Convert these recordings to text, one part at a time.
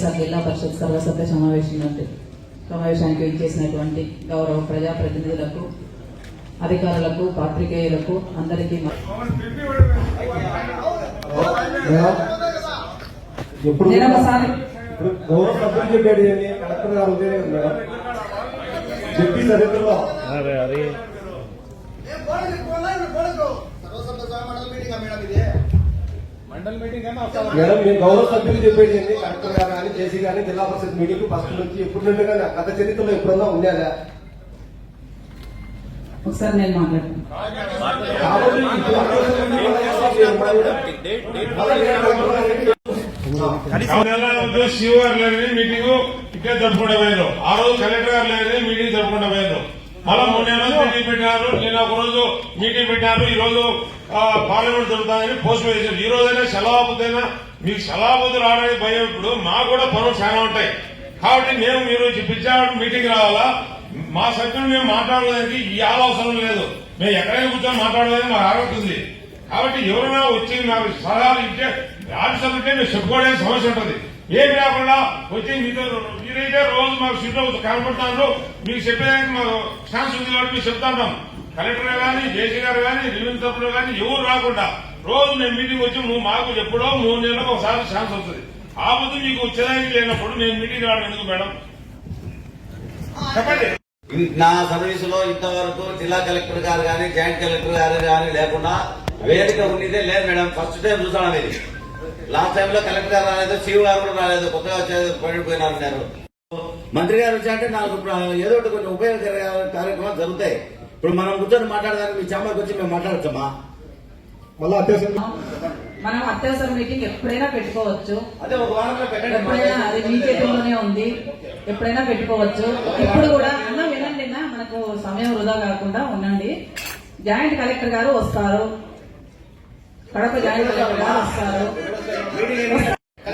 వైఎస్ఆర్ జిల్లా పరిషత్ సర్వసభ్య సమావేశం నుండి సమావేశానికి ఇచ్చేసినటువంటి గౌరవ ప్రజాప్రతినిధులకు అధికారులకు పాత్రికేయులకు అందరికీ గౌరవ సభ్యులు చెప్పాడు? కలెక్టర్ గారు చెప్పి చరిత్రలో మేడం మేము గౌరవ సభ్యులు చెప్పేది ఏంటి? కలెక్టర్ గారు కానీ జేసీ కానీ జిల్లా పరిషత్ మీటింగ్ ఫస్ట్ నుంచి ఎప్పుడు నుండి కానీ గత చరిత్రలో ఎప్పుడన్నా ఉండేదా ఒకసారి నేను మాట్లాడతాను. లేని మీటింగ్ ఇక్కడే జరుపుకుంటూ పోయారు ఆ రోజు కలెక్టర్ గారు లేని మీటింగ్ జరుపుకుంటూ పోయారు మళ్ళా మీటింగ్ పెట్టినారు నిన్న ఒక రోజు మీటింగ్ పెట్టినారు ఈ రోజు పార్లమెంట్ దొరుకుతాయని పోస్ట్ వేసారు ఈ రోజైనా అయినా మీకు సెలవుదు రావడానికి భయం ఇప్పుడు మాకు కూడా పనులు చాలా ఉంటాయి. కాబట్టి మేము మీరు పిలిచాడు మీటింగ్ రావాలా? మా సభ్యులు మేము మాట్లాడడానికి ఈ ఆలోచన లేదు. మేము ఎక్కడైనా కూర్చొని మాట్లాడలేదని మాకు ఆరోగ్యం ఉంది. కాబట్టి ఎవరైనా వచ్చి నాకు సలహాలు ఇచ్చే ఆఫీసర్లు ఉంటే మీరు చెప్పుకోవడానికి సమస్య ఉంటుంది. ఏం లేకుండా వచ్చి మీతో మీరైతే రోజు మాకు సీట్లో కనపడతాను మీకు చెప్పేదానికి మాకు ఛాన్స్ ఉంది కాబట్టి మీకు చెప్తాం కలెక్టర్ కానీ జేసీ గారు కానీ రెవెన్యూ తప్పులు కానీ ఎవరు రాకుండా రోజు నేను మీటింగ్ వచ్చి నువ్వు మాకు ఎప్పుడో మూడు నెలలకు ఒకసారి ఛాన్స్ వస్తుంది. ఆ ముందు మీకు వచ్చేదానికి లేనప్పుడు నేను మీటింగ్ రావడం ఎందుకు మేడం? చెప్పండి. నా సర్వీసులో ఇంతవరకు జిల్లా కలెక్టర్ గారు కానీ జాయింట్ కలెక్టర్ గారు కానీ లేకుండా వేదిక ఉండేదే లేదు మేడం. ఫస్ట్ టైం చూసాను ఇది. లాస్ట్ టైం లో కలెక్టర్ గారు రాలేదు సీఓ గారు కూడా రాలేదు కొత్తగా వచ్చేది పోయినారు మంత్రి గారు వచ్చారంటే నాకు ఏదో ఒకటి కొంచెం ఉపయోగకర కార్యక్రమాలు జరుగుతాయి. ఇప్పుడు మనం కూర్చొని మాట్లాడడానికి మీ చాంబర్కి వచ్చి మేము మాట్లాడచ్చమ్మా. మళ్ళీ అత్యవసరం మనం అత్యవసర మీటింగ్ ఎప్పుడైనా పెట్టుకోవచ్చు. అదే ఒక వారంలో ఎప్పుడైనా అది మీ చేతుల్లోనే ఉంది. ఎప్పుడైనా పెట్టుకోవచ్చు. ఇప్పుడు కూడా అన్న వినండి అన్న, మనకు సమయం వృధా కాకుండా ఉండండి. జాయింట్ కలెక్టర్ గారు వస్తారు. కడప జాయింట్ కలెక్టర్ గారు వస్తారు.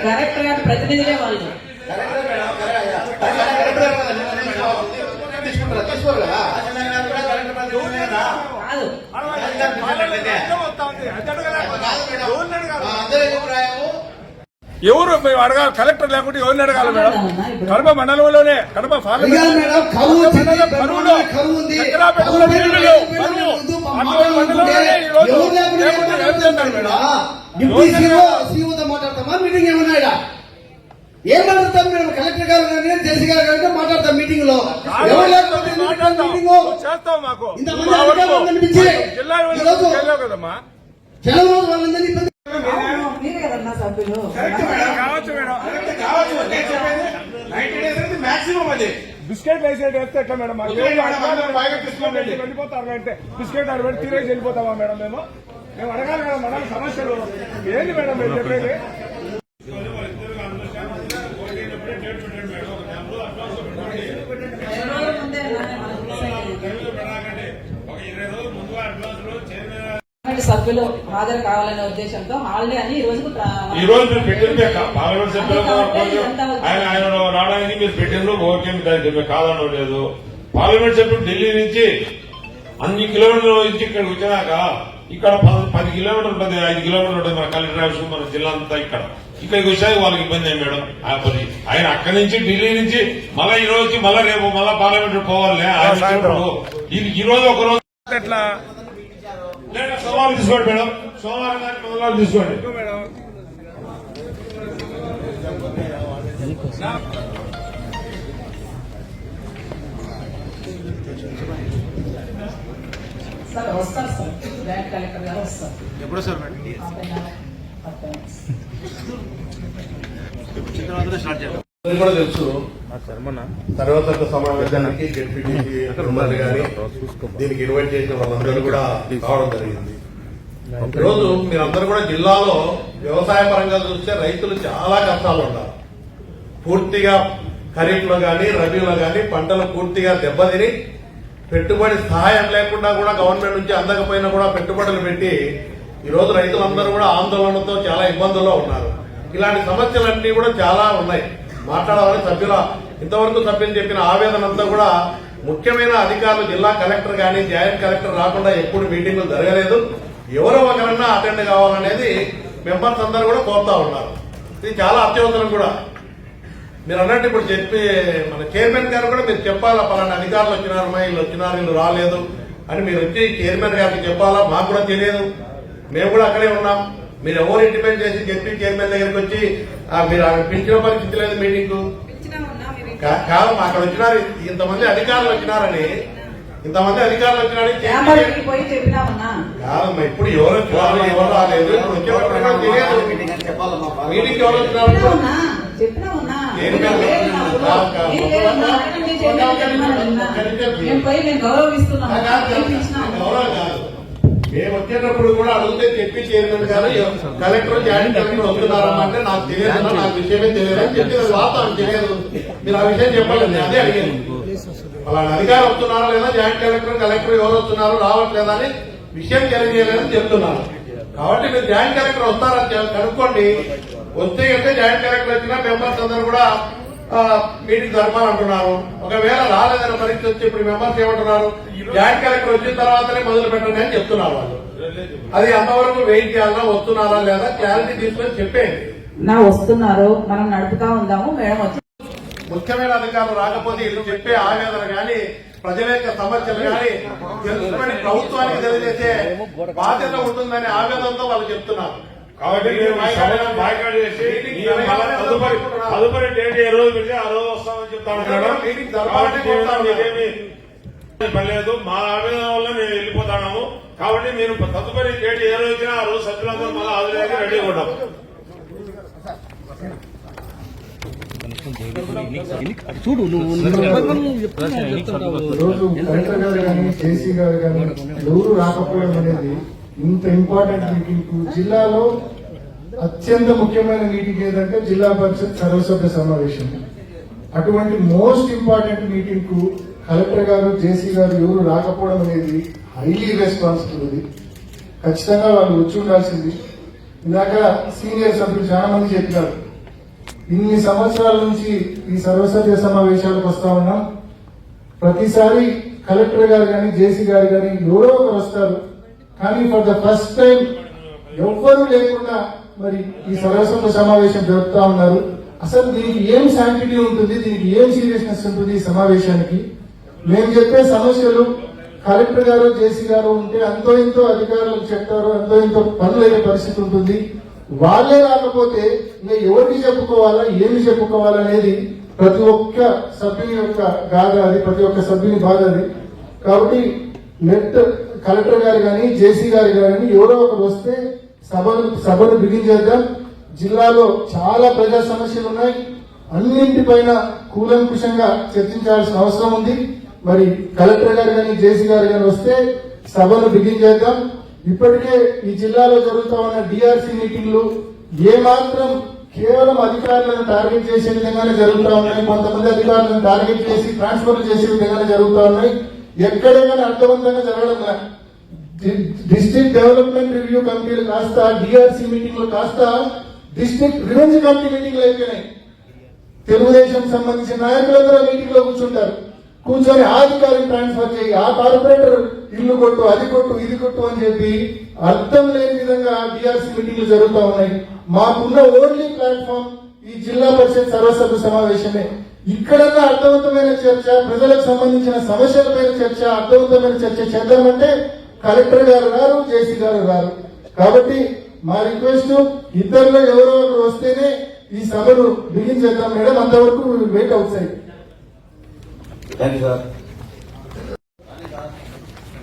కలెక్టర్ గారు ప్రతినిధులే వాళ్ళు. ఎవరు మేము అడగాలి? కలెక్టర్ లేకుంటే ఎవరిని అడగాలి మేడం. కడప మండలంలోనే కడప అడిగారు ఏం మాట్లాడతాం మేము కలెక్టర్ గారు కానీ జేసీ గారు కానీ మాట్లాడతాం మీటింగ్లో. ఎవరు లేకపోతే మీటింగ్ ఇంతమంది. అధికారులు జిల్లా ఈరోజు సెలవు రోజు వాళ్ళందరినీ ఇబ్బంది బిస్కెట్ వేసేది వేస్తే ఎట్లా మేడం? వెళ్ళిపోతారు అంటే. బిస్కెట్ అడగబెట్టి తినేసి వెళ్ళిపోతామా మేడం మేము? మేము అడగాలి మేడం మన సమస్యలు. ఏంది మేడం మీరు చెప్పేది నెల రోజుల ముందే అన్నా మనం డిసైడ్ అయ్యాం. సభ్యులు హాజరు కావాలనే ఉద్దేశంతో హాలిడే అని ఈ రోజు మీరు పెట్టింది పార్లమెంట్ ఆయన ఆయన రావడానికి మీరు ఓకే దానికి మేము కాదనడం లేదు. పార్లమెంట్ సభ్యులు ఢిల్లీ నుంచి అన్ని కిలోమీటర్ల నుంచి ఇక్కడికి వచ్చినాక ఇక్కడ పది- పది కిలోమీటర్లు ఉంటుంది ఐదు కిలోమీటర్లు ఉంటుంది మన కలెక్టర్ ఆఫీస్ మన జిల్లా అంతా ఇక్కడ. ఇక్కడికి వచ్చాక వాళ్ళకి ఇబ్బంది అయ్యి మేడం? ఆ పది ఆయన అక్కడి నుంచి ఢిల్లీ నుంచి మళ్ళీ ఈ రోజు మళ్ళీ రేపు మళ్ళీ పార్లమెంట్ పోవాలి. ఈ- ఈ రోజు ఒక రోజు. ఎట్లా? లేదా సోమవారం తీసుకోండి మేడం. సోమవారం కానీ మంగళవారం తీసుకోండి. సార్ వస్తారు సార్. జాయింట్ కలెక్టర్ గారు వస్తారు. ఎప్పుడు సార్ మేడం? తర్వాత కూడా తెలుసు సమావేశానికి డిప్యూటీ దీనికి ఇన్వైట్ చేసిన వాళ్ళందరూ కూడా రావడం జరిగింది ఈరోజు మీరందరూ కూడా జిల్లాలో వ్యవసాయ పరంగా చూస్తే రైతులు చాలా కష్టాలు ఉన్నారు. పూర్తిగా ఖరీఫ్లో కానీ రబీలో కానీ పంటలు పూర్తిగా దెబ్బతిని పెట్టుబడి సహాయం లేకుండా కూడా గవర్నమెంట్ నుంచి అందకపోయినా కూడా పెట్టుబడులు పెట్టి ఈ రోజు రైతులందరూ కూడా ఆందోళనతో చాలా ఇబ్బందుల్లో ఉన్నారు. ఇలాంటి సమస్యలన్నీ కూడా చాలా ఉన్నాయి. మాట్లాడాలని సభ్యుల ఇంతవరకు సభ్యులు చెప్పిన ఆవేదన అంతా కూడా ముఖ్యమైన అధికారులు జిల్లా కలెక్టర్ కానీ జాయింట్ కలెక్టర్ రాకుండా ఎప్పుడు మీటింగులు జరగలేదు. ఎవరో ఒకరన్నా అటెండ్ కావాలనేది మెంబర్స్ అందరూ కూడా కోరుతా ఉన్నారు. ఇది చాలా అత్యవసరం కూడా. మీరు అన్నట్టు ఇప్పుడు చెప్పి మన చైర్మన్ గారు కూడా మీరు చెప్పాలా? పలానా అధికారులు వచ్చినారమ్మా వీళ్ళు వచ్చినారు వీళ్ళు రాలేదు అని మీరు వచ్చి చైర్మన్ గారికి చెప్పాలా? మాకు కూడా తెలియదు. మేము కూడా అక్కడే ఉన్నాం. మీరు ఎవరు ఇంటిమేట్ చేసి చెప్పి చైర్మన్ దగ్గరికి వచ్చి మీరు పిలిచిన పరిస్థితి లేదు మీటింగ్ కా- కాదు అక్కడ వచ్చినారు. ఇంతమంది అధికారులు వచ్చినారని. ఇంతమంది అధికారులు వచ్చినారని కాదమ్మా ఇప్పుడు ఎవరు వచ్చినారు ఎవరు రాలేదు. ఇప్పుడు తెలియదు. మీటింగ్ ఎవరు వచ్చినారు చెప్పినామన్నా చెప్పినామన్నా ఏం నేను కాదు. లేనప్పుడు, కాదు, కాదు. నేను లేనప్పుడు అడగండి, చెప్పండి, చెప్పమని విన్నా. మేము పోయి మేము గౌరవిస్తున్నాము కాదు, కాదు, ఏం ఇచ్చినాము? గౌరవం కాదు. మేము వచ్చేటప్పుడు కూడా అడిగితే చెప్పి చైర్మన్ గారు కలెక్టర్ జాయింట్ కలెక్టర్ వస్తున్నారమ్మా అంటే నాకు తెలియదు నాకు విషయమే తెలియదు అని చెప్పి వాస్తవం తెలియదు. మీరు ఆ విషయం చెప్పండి నేను అదే అడిగాను. అలాంటి అధికారం వస్తున్నారా లేదా జాయింట్ కలెక్టర్ కలెక్టర్ ఎవరు వస్తున్నారు రావట్లేదా అని విషయం తెలియజేయలేదని చెప్తున్నారు. కాబట్టి మీరు జాయింట్ కలెక్టర్ వస్తారని కనుక్కోండి. వస్తే అంటే జాయింట్ కలెక్టర్ వచ్చినా మెంబర్స్ అందరూ కూడా మీటింగ్ జరపాలంటున్నారు ఒకవేళ రాలేదని పరిస్థితి వచ్చి ఇప్పుడు మెంబర్స్ ఏమంటున్నారు? జాయింట్ కలెక్టర్ వచ్చిన తర్వాతనే మొదలు పెట్టండి అని చెప్తున్నారు వాళ్ళు. అది అంతవరకు వెయిట్ చేయాలా వస్తున్నారా లేదా క్లారిటీ తీసుకొని చెప్పేయండి. నా వస్తున్నారు మనం నడుపుతా ఉందాము మేడం వచ్చి ముఖ్యమైన అధికారులు రాకపోతే వీళ్ళు చెప్పే ఆవేదన గాని ప్రజల యొక్క సమస్యలు గాని తెలుసుకొని ప్రభుత్వానికి తెలియజేసే బాధ్యత ఉంటుందనే ఆవేదనతో వాళ్ళు చెప్తున్నారు. కాబట్టి మేము ఈ సభను బాయ్కాట్ చేసి ఈ మళ్ళా తదుపరి తదుపరి డేట్ ఏ రోజు పెడితే ఆ రోజు వస్తామని చెప్తాను మేడం మీటింగ్ జరపాలని కాబట్టి మేము కోరుతాను. మీకేమీ పని లేదు మా ఆవేదన వల్ల మేము వెళ్ళిపోతాము. కాబట్టి మీరు తదుపరి డేట్ ఏ రోజు వచ్చినా ఆ రోజు సభ్యులందరూ మళ్ళీ హాజరయ్యి రెడీగా ఉంటాం. చూడు నువ్వు రోజు కలెక్టర్ గారు కానీ జేసీ గారు కానీ ఎవరు రాకపోవడం అనేది ఇంత ఇంపార్టెంట్ మీటింగ్ జిల్లాలో అత్యంత ముఖ్యమైన మీటింగ్ ఏదంటే జిల్లా పరిషత్ సర్వసభ్య సమావేశం. అటువంటి మోస్ట్ ఇంపార్టెంట్ మీటింగ్కు కలెక్టర్ గారు జేసీ గారు ఎవరు రాకపోవడం అనేది హైలీ రెస్పాన్సిబుల్ ఇది. ఖచ్చితంగా వాళ్ళు వచ్చి ఉండాల్సింది. ఇందాక సీనియర్ సభ్యులు చాలా మంది చెప్పారు ఇన్ని సంవత్సరాల నుంచి ఈ సర్వసభ్య సమావేశాలకు వస్తా ఉన్నాం. ప్రతిసారి కలెక్టర్ గారు కానీ జేసీ గారు కానీ ఎవరో ఒకరు వస్తారు. కానీ ఫర్ ద ఫస్ట్ టైం ఎవ్వరూ లేకుండా మరి ఈ సర్వసభ సమావేశం జరుపుతా ఉన్నారు. అసలు దీనికి ఏం శాంటిటీ ఉంటుంది దీనికి ఏం సీరియస్నెస్ ఉంటుంది ఈ సమావేశానికి? మేము చెప్పే సమస్యలు కలెక్టర్ గారు జేసీ గారు ఉంటే అంతో ఇంతో అధికారులకు చెప్తారు అంతో ఇంతో పనులైన పరిస్థితి ఉంటుంది. వాళ్ళే రాకపోతే ఇంకా ఎవరికి చెప్పుకోవాలా ఏమి చెప్పుకోవాలనేది ప్రతి ఒక్క సభ్యుని యొక్క గాథ అది ప్రతి ఒక్క సభ్యుని బాధ అది. కాబట్టి నెట్ కలెక్టర్ గారు కానీ జేసీ గారు కానీ ఎవరో ఒకరు వస్తే సభను సభను బిగించేద్దాం జిల్లాలో చాలా ప్రజా సమస్యలు ఉన్నాయి. అన్నింటిపైన కూలంకుషంగా చర్చించాల్సిన అవసరం ఉంది. మరి కలెక్టర్ గారు కానీ జేసీ గారు కానీ వస్తే సభను బిగించేద్దాం ఇప్పటికే ఈ జిల్లాలో జరుగుతా ఉన్న డిఆర్సీ మీటింగ్లు ఏమాత్రం కేవలం అధికారులను టార్గెట్ చేసే విధంగానే జరుగుతూ ఉన్నాయి. కొంతమంది అధికారులను టార్గెట్ చేసి ట్రాన్స్ఫర్ చేసే విధంగానే జరుగుతూ ఉన్నాయి. ఎక్కడైనా అర్థవంతంగా జరగడం డిస్ట్రిక్ట్ డెవలప్మెంట్ రివ్యూ కమిటీలు కాస్త డిఆర్సీ మీటింగ్లు కాస్త డిస్ట్రిక్ట్ రివెన్యూ కమిటీ మీటింగ్లు అయిపోయినాయి. తెలుగుదేశం సంబంధించిన నాయకులందరూ మీటింగ్లో కూర్చుంటారు. కూర్చొని ఆ అధికారిని ట్రాన్స్ఫర్ చేయి. ఆ కార్పొరేటర్ ఇల్లు కొట్టు అది కొట్టు ఇది కొట్టు అని చెప్పి అర్థం లేని విధంగా డిఆర్సీ మీటింగ్లు జరుగుతూ ఉన్నాయి. మాకున్న ఓన్లీ ప్లాట్ఫామ్ ఈ జిల్లా పరిషత్ సర్వసభ్య సమావేశమే. ఇక్కడన్నా అర్థవంతమైన చర్చ ప్రజలకు సంబంధించిన సమస్యలపైన చర్చ అర్థవంతమైన చర్చ చేద్దామంటే కలెక్టర్ గారు రారు జేసీ గారు రారు. కాబట్టి మా రిక్వెస్ట్ ఇద్దరులో ఎవరో ఒకరు వస్తేనే ఈ సభను బిగించేద్దాం మేడం అంతవరకు wait outside thank you sir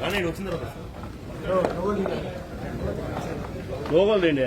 కానీ ఈడు వచ్చిన తర్వాత లోగోలు ఏంటి